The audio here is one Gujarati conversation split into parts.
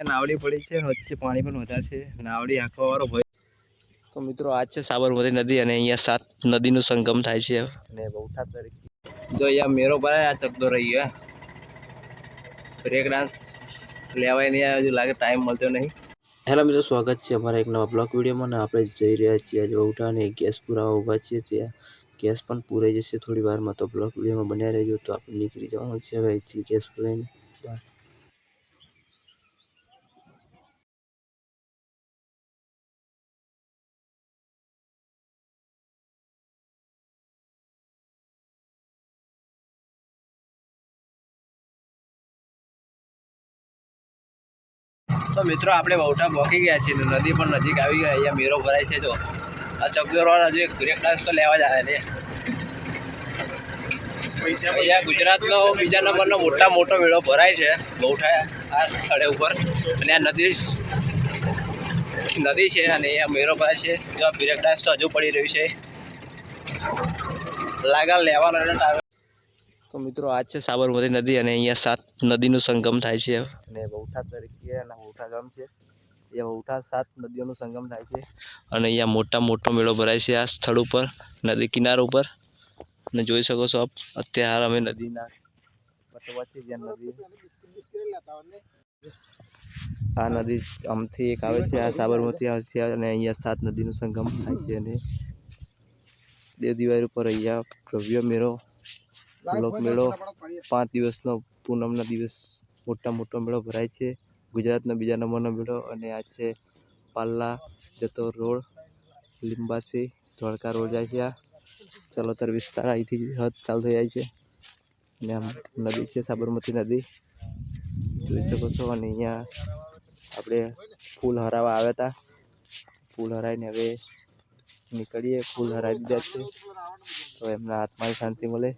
નાવડી પડી છે વચ્ચે પાણી પણ વધારે છે. નાવડી આખો વાળો ભાઈ તો મિત્રો આજ છે સાબરમતી નદી અને અહીંયા સાત નદીનું સંગમ થાય છે. અને બહુઠા તરીકે. જો અહીંયા મેરો ભરાય આ ચકદો રહી ગયો બ્રેક ડાન્સ લેવાય નહીં હજુ લાગે ટાઈમ મળતો નહીં. હેલો મિત્રો સ્વાગત છે અમારા એક નવા બ્લોગ વિડીયોમાં અને આપણે જઈ રહ્યા છીએ આજે વહુટા અને ગેસ પુરાવા ઊભા છીએ. ત્યાં ગેસ પણ પૂરાઈ જશે થોડી વારમાં તો બ્લોક વિડીયોમાં બન્યા રહેજો તો આપણે નીકળી જવાનું છે. હવે ગેસ પુરાઈને તો મિત્રો, આપણે બહુઠા પહોંચી ગયા છીએ. નદી પણ નજીક આવી ગયા અહીંયા મેરો ભરાય છે, જો. આ ચકદોરવાળા હજુ એક બ્રેક ડાન્સ તો લેવા જ આવે છે. અહીંયા ગુજરાતનો બીજા નંબરનો મોટા મોટો મેળો ભરાય છે બહુઠા આ સ્થળે ઉપર. અને આ નદી નદી છે અને અહીંયા મેરો ભરાય છે. જો આ બ્રેક ડાન્સ તો હજુ પડી રહ્યું છે. લાગા લેવાનો તો મિત્રો આજ છે સાબરમતી નદી અને અહીંયા સાત નદીનું સંગમ થાય છે અને વૌઠા તરીકે અને વૌઠા ગામ છે. એ વૌઠા સાત નદીઓનું સંગમ થાય છે. અને અહીંયા મોટા મોટો મેળો ભરાય છે આ સ્થળ ઉપર નદી કિનારા ઉપર. અને જોઈ શકો છો આપ અત્યારે અમે નદીના છે જ્યાં નદી. આ નદી આમથી એક આવે છે આ સાબરમતી આવે છે અને અહીંયા સાત નદીનું સંગમ થાય છે અને દેવ દિવાળી ઉપર અહીંયા ભવ્ય મેળો લોક મેળો પાંચ દિવસનો પૂનમના દિવસ મોટા મોટો મેળો ભરાય છે. ગુજરાતનો બીજા નંબરનો મેળો અને આ છે પાલ્લા જતો રોડ લીંબાસી ધોળકા રોડ જાય છે આ. ચલોતર વિસ્તાર અહીંથી હદ ચાલુ થઈ જાય છે. અને આમ નદી છે સાબરમતી નદી. જોઈ શકો છો અને અહીંયા આપણે ફૂલ હરાવા આવ્યા હતા. ફૂલ હરાવીને હવે નીકળીએ. ફૂલ હરાવી દીધા છે. તો એમના આત્માને શાંતિ મળે.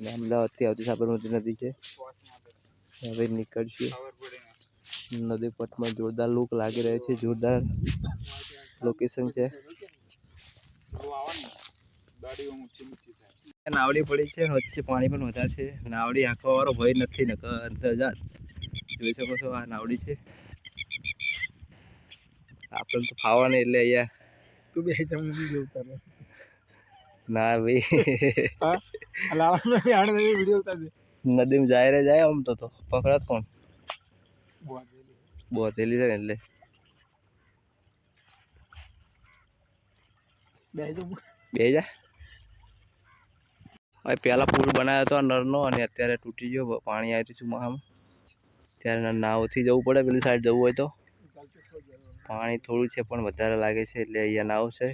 અને અમદાવાદથી આવતી સાબરમતી નદી છે. હવે નીકળશે. નદી પટમાં જોરદાર લુક લાગી રહ્યો છે, જોરદાર લોકેશન છે. નાવડી પડી છે વચ્ચે પાણી પણ વધારે છે. નાવડી આંખવા વાળો ભય નથી, નકર જોઈ શકો છો, આ નાવડી છે. આપણે તો ફાવા નહીં એટલે અહીંયા તું બે જમી જવું કરે ના ભાઈ. લાવવાનો આડે વીડિયો ઉતારજે નદીમાં જાય રે જાય આમ તો તો. પકડાત કોણ? બોતેલી છે એટલે. બે જા. હવે પહેલાં પુલ બનાવ્યો હતો આ નળનો અને અત્યારે તૂટી ગયો. પાણી આવ્યું હતું ચુમાહામાં ત્યારે નાવથી જવું પડે પેલી સાઈડ જવું હોય તો. પાણી થોડું છે પણ વધારે લાગે છે એટલે અહીંયા નાવ છે.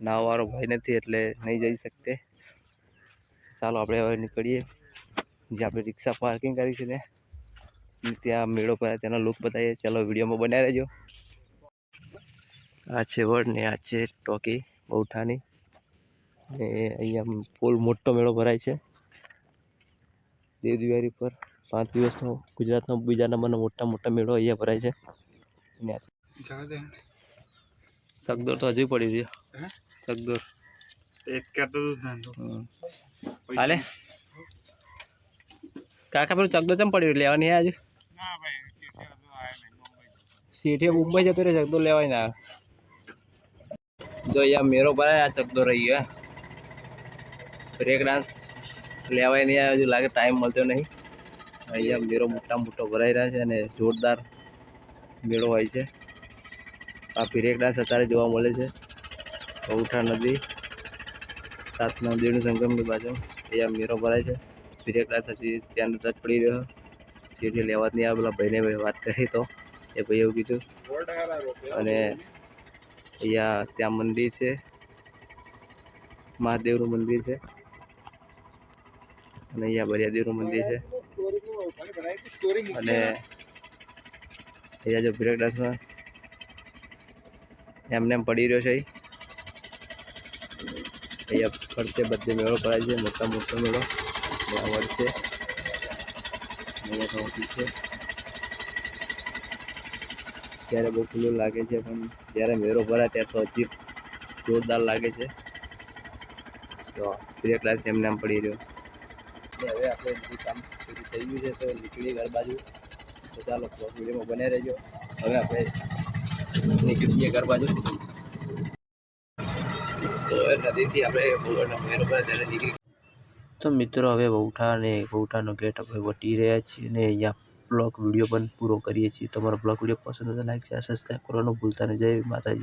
નાવવાળો ભાઈ નથી એટલે નહીં જઈ શકતે. ચાલો, આપણે હવે નીકળીએ. જે આપણે રિક્ષા પાર્કિંગ કરી છે ને, ત્યાં મેળો ભરાય તેનો લુક બતાવીએ. ચાલો, વિડીયોમાં બનાવી રહેજો. આ છે વડ ને આ છે ટોકી બહુઠાની. ને અહીંયા ફૂલ મોટો મેળો ભરાય છે. દેવ દિવાળી પર પાંચ દિવસનો ગુજરાતનો બીજા નંબરનો મોટા મોટા મેળો અહીંયા ભરાય છે. અને સગદોર તો હજુ પડી રહ્યો ચકદોર સગદોર એક કરતો હાલે. કાકા પેલું ચગદો ચમ પડ્યું? લેવાની આજે? ના ભાઈ મુંબઈ જતો રહે ચગદોર લેવાય ના. જો અહીંયા મેરો ભરાય આ ચગદો રહી ગયો બ્રેક ડાન્સ લેવાય નહીં હજુ લાગે ટાઈમ મળતો નહીં. અહીંયા મેરો મોટા મોટો ભરાઈ રહ્યા છે અને જોરદાર મેળો હોય છે. આ ફિરેક ડાન્સ અત્યારે જોવા મળે છે. પૌઠા નદી સાત નદીનું સંગમની બાજુ. અહીંયા મેરો ભરાય છે. ફિરેક ડાન્સ હજી ત્યાં જ પડી રહ્યો. સીટી લેવાત નહીં આવે પેલા ભાઈને ભાઈ વાત કરી તો. એ ભાઈ એવું કીધું. અને અહીંયા ત્યાં મંદિર છે. મહાદેવનું મંદિર છે. અને અહીંયા બરિયાદેવનું મંદિર છે. અને અહીંયા જો બ્રેક ડાન્સમાં એમને એમ પડી રહ્યો છે અહીંયા ફરતે બધે મેળો પડાય છે, મોટા મોટો મેળો. ત્યાં વર્ષે છે. ત્યારે બહુ ખુલ્લું લાગે છે, પણ જ્યારે મેળો ભરાય ત્યારે તો હજી જોરદાર લાગે છે. તો પ્રિય ક્લાસ એમને એમ પડી રહ્યો. હવે આપણે બધું કામ પૂરું થઈ ગયું છે, તો નીકળી ઘર બાજુ. તો ચાલો વિડીયોમાં બને રહેજો. હવે આપણે નીકળીએ ઘર બાજુ. તો નીકળી. મિત્રો, હવે વહુઠા અને વહુઠાનો ગેટ આપણે વટી રહ્યા છીએ અને અહીંયા બ્લોગ વીડિયો પણ પૂરો કરીએ છીએ. તમારો બ્લોગ વીડિયો પસંદ હોય તો લાઈક, શેર, સબસ્ક્રાઈબ કરવાનું ભૂલતા નહીં. જય માતાજી.